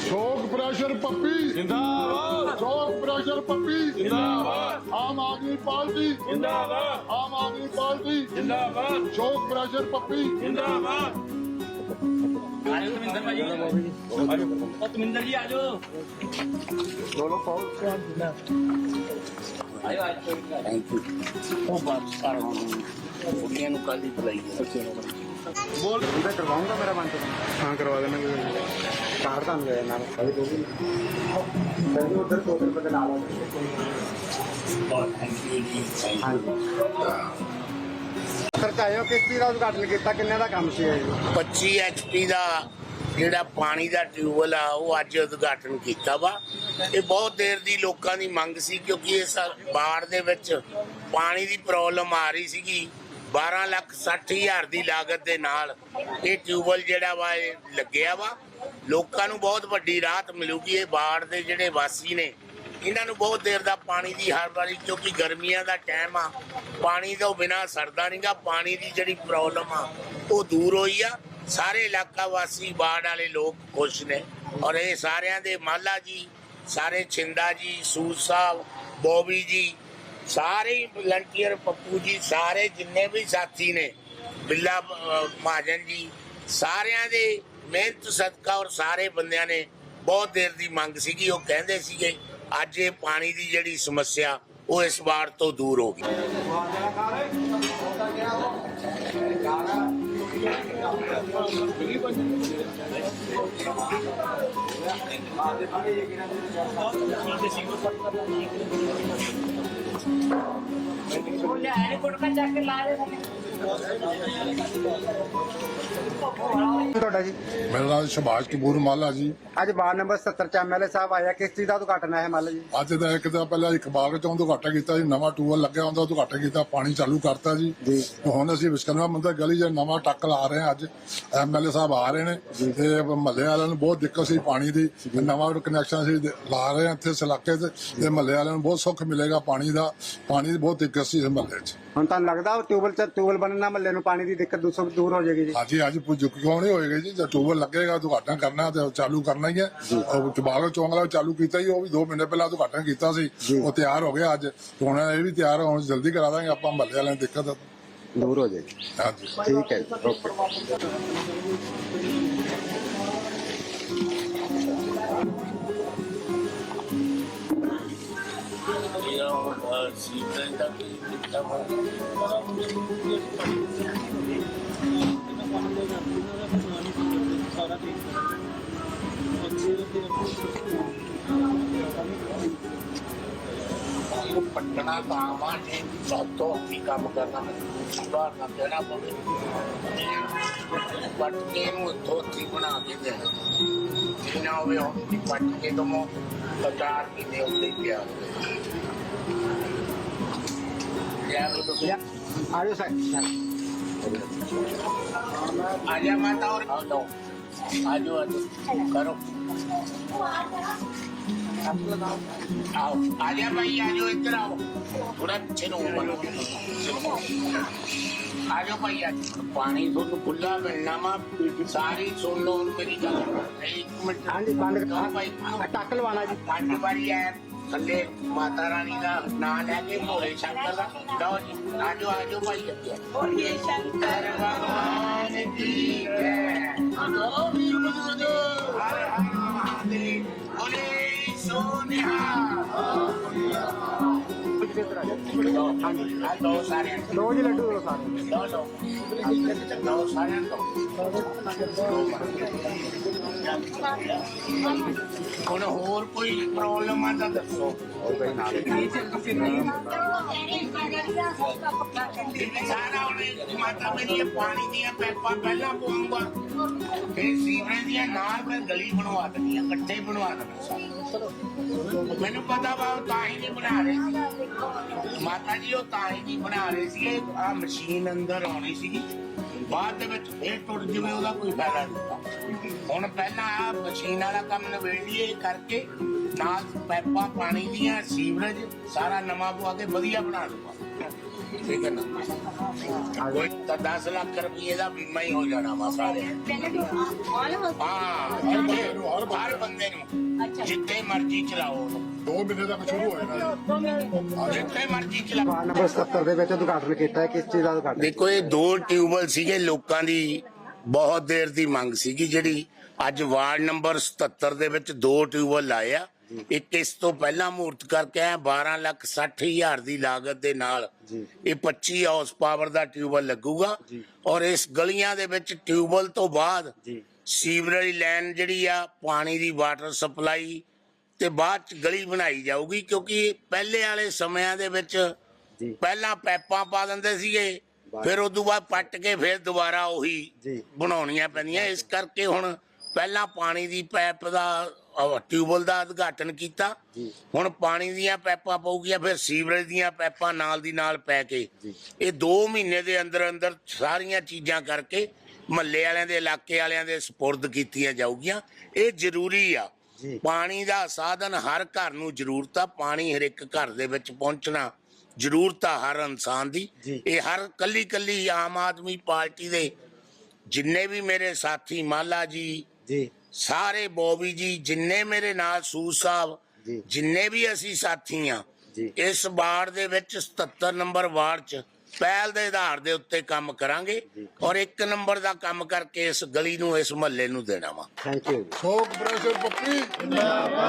ਸ਼ੋਕ ਪ੍ਰੈਸ਼ਰ ਪੱਪੀ ਜਿੰਦਾਬਾਦ ਸ਼ੋਕ ਪ੍ਰੈਸ਼ਰ ਪੱਪੀ ਜਿੰਦਾਬਾਦ ਆਮ ਆਦਮੀ ਪਾਰਟੀ ਜਿੰਦਾਬਾਦ ਆਮ ਆਦਮੀ ਪਾਰਟੀ ਜਿੰਦਾਬਾਦ ਸ਼ੋਕ ਪ੍ਰੈਸ਼ਰ ਪੱਪੀ ਜਿੰਦਾਬਾਦ ਆਜੋ ਤਮਿੰਦਰ ਭਾਈ ਉਹ ਤਮਿੰਦਰ ਜੀ ਆਜੋ ਆਇਓ ਆਜੋ ਥੈਂਕ ਯੂ ਉਹ ਬਾਤ ਕਰ ਉਹਨੇ ਨੂੰ ਕੱਲ ਹੀ ਬੁਲਾਈ ਉਹਦਾ ਕਰਵਾਉਂਗਾ ਮੇਰਾ ਮਨ ਹਾਂ ਕਰਵਾ ਦੇਣਾ ਕੋਈ ਕਾਰ ਤਾਂ ਲੈ ਨਾਲ। ਅਭੀ ਦੋ ਵੀ ਪਹਿਲੇ ਉਧਰ ਤੋਂ ਉਧਰ ਬਦਲ ਆਲਾ ਥੈਂਕ ਯੂ ਜੀ। ਸਰਕਾਇਓ ਕਿਸ਼ਤੀ ਦਾ ਉਦਘਾਟਨ ਕੀਤਾ। ਕਿੰਨੇ ਦਾ ਕੰਮ ਸੀ ਇਹ? 25 ਐਚਪੀ ਦਾ ਜਿਹੜਾ ਪਾਣੀ ਦਾ ਟਿਊਬਲ ਆ ਉਹ ਅੱਜ ਉਦਘਾਟਨ ਕੀਤਾ ਵਾ। ਇਹ ਬਹੁਤ ਦੇਰ ਦੀ ਲੋਕਾਂ ਦੀ ਮੰਗ ਸੀ ਕਿਉਂਕਿ ਇਸ ਬਾੜ ਦੇ ਵਿੱਚ ਪਾਣੀ ਦੀ ਪ੍ਰੋਬਲਮ ਆ ਰਹੀ ਸੀਗੀ। 12 ਲੱਖ 60 ਹਜ਼ਾਰ ਦੀ ਲਾਗਤ ਦੇ ਨਾਲ ਇਹ ਟਿਊਬਲ ਜਿਹੜਾ ਵਾ ਇਹ ਲੱਗਿਆ ਵਾ। ਲੋਕਾਂ ਨੂੰ ਬਹੁਤ ਵੱਡੀ ਰਾਹਤ ਮਿਲੂਗੀ। ਇਹ ਬਾੜ ਦੇ ਜਿਹੜੇ ਵਾਸੀ ਨੇ, ਇਹਨਾਂ ਨੂੰ ਬਹੁਤ ਦੇਰ ਦਾ ਪਾਣੀ ਦੀ ਹਰ ਵਾਰੀ, ਕਿਉਂਕਿ ਗਰਮੀਆਂ ਦਾ ਟਾਈਮ ਆ, ਪਾਣੀ ਤੋਂ ਬਿਨਾ ਸਰਦਾ ਨਹੀਂਗਾ ਪਾਣੀ ਦੀ ਜਿਹੜੀ ਪ੍ਰੋਬਲਮ ਆ, ਉਹ ਦੂਰ ਹੋਈ ਆ। ਸਾਰੇ ਇਲਾਕਾ ਵਾਸੀ ਬਾੜ ਵਾਲੇ ਲੋਕ ਖੁਸ਼ ਨੇ। ਔਰ ਇਹ ਸਾਰਿਆਂ ਦੇ ਮਾਲਾ ਜੀ, ਸਾਰੇ ਛਿੰਦਾ ਜੀ ਸੂਦ ਸਾਹਿਬ, ਬੋਬੀ ਜੀ ਸਾਰੇ ਹੀ ਵਲੰਟੀਅਰ ਪੱਪੂ ਜੀ, ਸਾਰੇ ਜਿੰਨੇ ਵੀ ਸਾਥੀ ਨੇ, ਬਿੱਲਾ ਮਹਾਜਨ ਜੀ, ਸਾਰਿਆਂ ਦੇ ਮਿਹਨਤ, ਸਦਕਾ ਔਰ ਸਾਰੇ ਬੰਦਿਆਂ ਨੇ ਬਹੁਤ ਦੇਰ ਦੀ ਮੰਗ ਸੀਗੀ, ਉਹ ਕਹਿੰਦੇ ਸੀਗੇ, ਅੱਜ ਇਹ ਪਾਣੀ ਦੀ ਜਿਹੜੀ ਸਮੱਸਿਆ, ਉਹ ਇਸ ਵਾਰ ਤੋਂ ਦੂਰ ਹੋ ਗਈ। ਬੋਲਿਆ Thank you. ਤੁਹਾਡਾ ਜੀ? ਮੇਰਾ ਨਾਮ ਸੁਭਾਸ਼ ਕਪੂਰ ਮਾਲਾ ਜੀ। ਅੱਜ ਵਾਰਡ ਨੰਬਰ 70 ਚ ਐਮਐਲਏ ਸਾਹਿਬ ਆਇਆ ਕਿਸ਼ਤੀ ਦਾ ਉਦਘਾਟਨ ਹੈ ਮੱਲ ਜੀ? ਅੱਜ ਦਾ ਇੱਕ ਦਿਨ ਪਹਿਲਾਂ ਇਕਬਾਲ ਚੋਂ ਉਦਘਾਟਨ ਕੀਤਾ ਜੀ ਨਵਾਂ ਟੂਬਲ ਲੱਗਿਆ ਹੁੰਦਾ ਉਦਘਾਟਨ ਕੀਤਾ ਪਾਣੀ ਚਾਲੂ ਕਰਤਾ ਜੀ। ਜੀ। ਹੁਣ ਅਸੀਂ ਵਿਸ਼ਕਰਮਾ ਮੰਦਰ ਗਲੀ 'ਚ ਨਵਾਂ ਟੱਕ ਲਾ ਰਹੇ ਹਾਂ ਅੱਜ। ਐਮਐਲਏ ਸਾਹਿਬ ਆ ਰਹੇ ਨੇ। ਤੇ ਮਹੱਲੇ ਵਾਲਿਆਂ ਨੂੰ ਬਹੁਤ ਦਿੱਕਤ ਸੀ ਪਾਣੀ ਦੀ। ਤੇ ਨਵਾਂ ਕਨੈਕਸ਼ਨ ਅਸੀਂ ਲਾ ਰਹੇ ਹਾਂ ਇੱਥੇ 'ਚ। ਤੇ ਮਹੱਲੇ ਵਾਲਿਆਂ ਨੂੰ ਬਹੁਤ ਸੁੱਖ ਮਿਲੇਗਾ ਪਾਣੀ ਦਾ। ਪਾਣੀ ਦੀ ਬਹੁਤ ਦਿੱਕਤ ਸੀ ਇਸ ਮਹੱਲੇ 'ਚ। ਹੁਣ ਤੁਹਾਨੂੰ ਲੱਗਦਾ ਉਹ ਟਿਊਬਲ ਚ ਟਿਊਬਲ ਬਣਨ ਨਾਲ ਮੱਲੇ ਨੂੰ ਪਾਣੀ ਦੀ ਦਿੱਕਤ ਦੂਸਰ ਦੂਰ ਹੋ ਜਾਏਗੀ ਜੀ। ਹਾਂਜੀ ਅੱਜ ਪੁੱਜ ਕਿਉਂ ਨਹੀਂ ਹੋਏਗਾ ਜੀ। ਜਦ ਟੂਬਲ ਲੱਗੇਗਾ ਉਦਘਾਟਨ ਕਰਨਾ ਤੇ ਚਾਲੂ ਕਰਨਾ ਹੀ ਹੈ। ਉਹ ਚਬਾਲੋ ਚੌਂਕ ਵਾਲਾ ਚਾਲੂ ਕੀਤਾ ਹੀ ਉਹ ਵੀ 2 ਮਹੀਨੇ ਪਹਿਲਾਂ ਉਦਘਾਟਨ ਕੀਤਾ ਸੀ। ਉਹ ਤਿਆਰ ਹੋ ਗਿਆ ਅੱਜ। ਹੁਣ ਇਹ ਵੀ ਤਿਆਰ ਹੋਣ ਜਲਦੀ ਕਰਾ ਦਾਂਗੇ ਆਪਾਂ ਮਹੱਲੇ ਵਾਲਿਆਂ ਦੀ ਦਿੱਕਤ। ਦੂਰ ਹੋ ਜਾਏਗੀ। ਹਾਂਜੀ। ਠੀਕ ਹੈ ਜੀ ਓਕੇ। ਜਿਹੜਾ ਸੀਵਰੇਜ ਦਾ ਕੀ ਦਿੱਤਾ ਵਾ ਉਹ ਪਟਣਾ ਕਾਮਾ ਨੇ ਸਭ ਤੋਂ ਅੱਛੀ ਕੰਮ ਕਰਨਾ ਬਾਹਰ ਨਾ ਦੇਣਾ ਪਵੇ। ਪਟਕੇ ਨੂੰ ਧੋਤੀ ਬਣਾ ਕੇ ਦੇਣਾ। ਜਿਨਾ ਹੋਵੇ ਉਹ ਪਟਕੇ ਤੋਂ ਮੋ ਕਟਾਰ ਆਜੋ ਸਰ आजा माता और आओ लो आजो आजो करो आओ आजा भाई आजो इधर आओ थोड़ा पीछे नो आजो भाई आज पानी तो खुला मिलना मा सारी सुन लो मेरी गल एक मिनट ਹਾਂਜੀ ਬੰਦ हाँ भाई ਟੱਕ ਲਵਾਣਾ ਜੀ ਪੰਜ ਵਾਰੀ ਹੈ ਥੱਲੇ ਮਾਤਾ ਰਾਣੀ ਦਾ ਨਾਂ ਲੈ ਕੇ ਭੋਲੇ ਸ਼ੰਕਰ ਦਾ। ਲਓ ਜੀ, ਆਜੋ ਆਜੋ ਭਾਈ। ਅੱਗੇ ਭੋਲੇ ਸ਼ੰਕਰ ਭਗਵਾਨ ਕੀ ਜੈ ਆਜੋ ਵੀਰ ਮਹਾਦੇਵ ਹਰ ਹਰ ਮਹਾਦੇਵ, ਬੋਲੇ ਸੋਨਿਹਾ ਹਾਂਜੀ ਆ ਦੋ ਲੋ ਜੀ, ਲੱਡੂ ਲੋ ਸਾਰੇ ਲਓ ਲਓ ਲਓ ਸਾਰੇ। ਲਓ ਹੁਣ ਹੋਰ ਕੋਈ ਪ੍ਰੋਬਲਮ ਆ ਤਾਂ ਦੱਸੋ। ਸਾਰਾ ਉਹਨੇ ਮਾਤਾ ਮੇਰੀ ਪਾਣੀ ਦੀਆਂ ਪੈਪਾਂ ਪਹਿਲਾਂ ਪਵਾਉਂਗਾ। ਫਿਰ ਸੀਵਰੇਜ ਦੀਆਂ ਨਾਲ ਮੈਂ ਗਲੀ ਬਣਵਾ ਦੇਣੀ ਆ ਇਕੱਠੇ ਬਣਵਾ ਦੇਣਾ ਮੈਨੂੰ ਪਤਾ ਵਾ ਤਾਂ ਹੀ ਨਹੀਂ ਬਣਾ ਰਹੇ। ਮਾਤਾ ਜੀ ਉਹ ਤਾਂ ਹੀ ਬਣਾ ਰਹੇ ਸੀ ਆ ਮਸ਼ੀਨ ਅੰਦਰ ਆਉਣੀ ਸੀਗੀ। ਬਾਅਦ ਦੇ ਵਿੱਚ ਫੇਰ ਟੁੱਟ ਜਵੇ ਉਹਦਾ ਕੋਈ ਫਾਇਦਾ ਨਹੀਂ। ਹੁਣ ਪਹਿਲਾਂ ਆ ਮਸ਼ੀਨ ਵਾਲਾ ਕੰਮ ਨਵੇੜ ਲਈਏ ਕਰਕੇ ਨਾਲ ਪੈਪਾਂ ਪਾਣੀ ਦੀਆਂ ਸੀਵਰੇਜ ਸਾਰਾ ਨਵਾਂ ਪਵਾ ਕੇ ਵਧੀਆ ਬਣਾ ਲੂਗਾ ਠੀਕ ਹੈ ਨਾ? ਕੋਈ ਤਾਂ 10 ਲੱਖ ਰੁਪਏ ਦਾ ਬੀਮਾ ਹੀ ਹੋ ਜਾਣਾ ਵਾ ਸਾਰੇ। ਹਾਂ ਹਰ ਬੰਦੇ ਨੂੰ। ਜਿੱਥੇ ਮਰਜ਼ੀ ਚਲਾਓ। ਉਹਨੂੰ। ਦੋ ਮਹੀਨੇ ਤੱਕ ਸ਼ੁਰੂ ਹੋਏਗਾ ਜਿੱਥੇ ਮਰਜ਼ੀ ਚਲਾਓ ਵਾਰਡ ਨੰਬਰ 77 ਦੇ ਵਿੱਚ ਉਦਘਾਟਨ ਕੀਤਾ ਹੈ ਕਿਸ ਚੀਜ਼ ਦਾ ਉਦਘਾਟਨ? ਦੇਖੋ ਇਹ ਦੋ ਟਿਊਬਲ ਸੀਗੇ ਲੋਕਾਂ ਦੀ ਬਹੁਤ ਦੇਰ ਦੀ ਮੰਗ ਸੀਗੀ ਜਿਹੜੀ ਅੱਜ ਵਾਰਡ ਨੰਬਰ 77 ਦੇ ਵਿੱਚ ਦੋ ਟਿਊਬਲ ਲਾਏ ਆ। ਇੱਕ ਇਸ ਤੋਂ ਪਹਿਲਾਂ ਮੂਰਤ ਕਰਕੇ ਆਇਆ 12 ਲੱਖ 60 ਹਜ਼ਾਰ ਦੀ ਲਾਗਤ ਦੇ ਨਾਲ ਜੀ। ਇਹ 25 ਹਾਊਸ ਪਾਵਰ ਦਾ ਟਿਊਬਲ ਲੱਗੂਗਾ। ਔਰ ਇਸ ਗਲੀਆਂ ਦੇ ਵਿੱਚ ਟਿਊਬਲ ਤੋਂ ਬਾਅਦ ਜੀ। ਸੀਵਰੇਜ ਲਾਈਨ ਜਿਹੜੀ ਆ ਪਾਣੀ ਦੀ ਵਾਟਰ ਸਪਲਾਈ ਤੇ ਬਾਅਦ ਚ ਗਲੀ ਬਣਾਈ ਜਾਊਗੀ ਕਿਉਂਕਿ ਪਹਿਲੇ ਵਾਲੇ ਸਮਿਆਂ ਦੇ ਵਿੱਚ ਪਹਿਲਾਂ ਪੈਪਾਂ ਪਾ ਦਿੰਦੇ ਸੀਗੇ ਫਿਰ ਉਦੋਂ ਬਾਅਦ ਪੱਟ ਕੇ ਫਿਰ ਦੁਬਾਰਾ ਉਹੀ। ਬਣਾਉਣੀਆਂ ਪੈਂਦੀਆਂ ਇਸ ਕਰਕੇ ਹੁਣ ਪਹਿਲਾਂ ਪਾਣੀ ਦੀ ਪਾਈਪ ਦਾ ਟਿਊਬਲ ਦਾ ਉਦਘਾਟਨ ਕੀਤਾ। ਹੁਣ ਪਾਣੀ ਦੀਆਂ ਪਾਈਪਾਂ ਪਊਗੀਆਂ ਫਿਰ ਸੀਵਰੇਜ ਦੀਆਂ ਪਾਈਪਾਂ ਨਾਲ ਦੀ ਨਾਲ ਪੈ ਕੇ। ਇਹ 2 ਮਹੀਨੇ ਦੇ ਅੰਦਰ ਅੰਦਰ ਸਾਰੀਆਂ ਚੀਜ਼ਾਂ ਕਰਕੇ ਮਹੱਲੇ ਵਾਲਿਆਂ ਦੇ ਇਲਾਕੇ ਵਾਲਿਆਂ ਦੇ ਸਪੁਰਦ ਕੀਤੀਆਂ ਜਾਊਗੀਆਂ ਇਹ ਜ਼ਰੂਰੀ ਆ। ਪਾਣੀ ਦਾ ਸਾਧਨ ਹਰ ਘਰ ਨੂੰ ਜ਼ਰੂਰਤ ਆ ਪਾਣੀ ਹਰ ਇੱਕ ਘਰ ਦੇ ਵਿੱਚ ਪਹੁੰਚਣਾ ਜ਼ਰੂਰਤ ਆ ਹਰ ਇਨਸਾਨ ਦੀ। ਇਹ ਹਰ ਕੱਲੀ ਕੱਲੀ ਆਮ ਆਦਮੀ ਪਾਰਟੀ ਦੇ ਜਿੰਨੇ ਵੀ ਮੇਰੇ ਸਾਥੀ ਮਾਲਾ ਜੀ ਜੀ ਸਾਰੇ ਬੋਬੀ ਜੀ ਜਿੰਨੇ ਮੇਰੇ ਨਾਲ ਸੂ ਸਾਹਿਬ। ਜਿੰਨੇ ਵੀ ਅਸੀਂ ਸਾਥੀ ਆ। ਇਸ ਵਾਰਡ ਦੇ ਵਿੱਚ 77 ਨੰਬਰ ਵਾਰਡ ਚ ਪਹਿਲ ਦੇ ਆਧਾਰ ਦੇ ਉੱਤੇ ਕੰਮ ਕਰਾਂਗੇ ਔਰ ਇੱਕ ਨੰਬਰ ਦਾ ਕੰਮ ਕਰਕੇ ਇਸ ਗਲੀ ਨੂੰ ਇਸ ਮਹੱਲੇ ਨੂੰ ਦੇਣਾ ਵਾ। ਥੈਂਕ ਯੂ ਸੋਕ ਪ੍ਰੈਸ਼ਰ ਪੱਪੀ